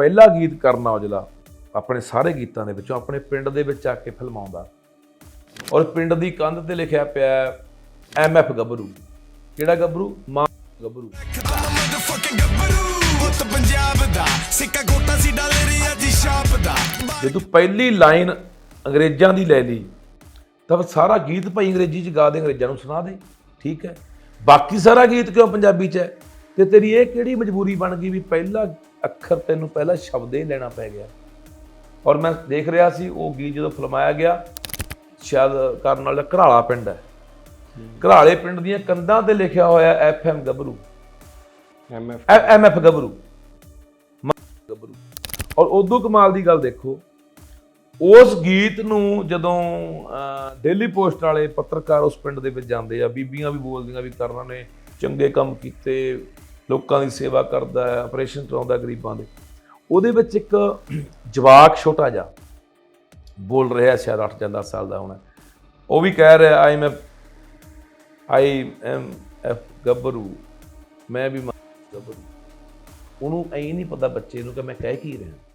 ਪਹਿਲਾ ਗੀਤ ਕਰਨ ਔਜਲਾ ਆਪਣੇ ਸਾਰੇ ਗੀਤਾਂ ਦੇ ਵਿੱਚੋਂ ਆਪਣੇ ਪਿੰਡ ਦੇ ਵਿੱਚ ਆ ਕੇ ਫਿਲਮਾਉਂਦਾ। ਔਰ ਪਿੰਡ ਦੀ ਕੰਧ ਤੇ ਲਿਖਿਆ ਪਿਆ ਐਮ ਐਫ ਗੱਭਰੂ। ਕਿਹੜਾ ਗੱਭਰੂ? ਮਾਂ ਗੱਭਰੂ। ਜੇ ਤੂੰ ਪਹਿਲੀ ਲਾਈਨ ਅੰਗਰੇਜ਼ਾਂ ਦੀ ਲੈ ਲਈ, ਤਾਂ ਸਾਰਾ ਗੀਤ ਭਾਈ ਅੰਗਰੇਜ਼ੀ ਚ ਗਾ ਦੇ, ਅੰਗਰੇਜ਼ਾਂ ਨੂੰ ਸੁਣਾ ਦੇ। ਠੀਕ ਹੈ। ਬਾਕੀ ਸਾਰਾ ਗੀਤ ਕਿਉਂ ਪੰਜਾਬੀ ਚ ਹੈ? ਤੇ ਤੇਰੀ ਇਹ ਕਿਹੜੀ ਮਜਬੂਰੀ ਬਣ ਗਈ ਵੀ ਪਹਿਲਾ ਅੱਖਰ ਤੈਨੂੰ ਪਹਿਲਾ ਸ਼ਬਦ ਹੀ ਲੈਣਾ ਪੈ ਗਿਆ? ਔਰ ਮੈਂ ਦੇਖ ਰਿਹਾ ਸੀ ਉਹ ਗੀਤ ਜਦੋਂ ਫਿਲਮਾਇਆ ਗਿਆ ਸ਼ਾਇਦ ਕਰਨ ਵਾਲਾ ਘਰਾਲਾ ਪਿੰਡ ਹੈ। ਘਰਾਲੇ ਪਿੰਡ ਦੀਆਂ ਕੰਧਾਂ ਤੇ ਲਿਖਿਆ ਹੋਇਆ ਐਫ ਐਮ ਗੱਭਰੂ ਐਮ ਐਫ ਗੱਭਰੂ। ਗੱਭਰੂ। ਔਰ ਉਦੋਂ ਕਮਾਲ ਦੀ ਗੱਲ ਦੇਖੋ ਉਸ ਗੀਤ ਨੂੰ ਜਦੋਂ ਡੇਲੀ ਪੋਸਟ ਵਾਲੇ ਪੱਤਰਕਾਰ ਉਸ ਪਿੰਡ ਦੇ ਵਿੱਚ ਜਾਂਦੇ ਆ ਬੀਬੀਆਂ ਵੀ ਬੋਲਦੀਆਂ ਵੀ ਕਰਨਾ ਨੇ ਚੰਗੇ ਕੰਮ ਕੀਤੇ ਲੋਕਾਂ ਦੀ ਸੇਵਾ ਕਰਦਾ ਹੈ ਆਪਰੇਸ਼ਨ ਚਲਾਉਂਦਾ ਗਰੀਬਾਂ ਦੇ। ਉਹਦੇ ਵਿੱਚ ਇੱਕ ਜਵਾਕ ਛੋਟਾ ਜਿਹਾ ਬੋਲ ਰਿਹਾ ਸ਼ਾਇਦ 8 ਜਾਂ 10 ਸਾਲ ਦਾ ਹੋਣਾ। ਉਹ ਵੀ ਕਹਿ ਰਿਹਾ ਆਈ ਮੈਂ ਆਈ ਐਮ ਐਫ ਗੱਭਰੂ। ਮੈਂ ਵੀ ਮ- ਗੱਭਰੂ। ਉਹਨੂੰ ਐਂ ਨਹੀਂ ਪਤਾ ਬੱਚੇ ਨੂੰ ਕਿ ਮੈਂ ਕਹਿ ਕੀ ਰਿਹਾ।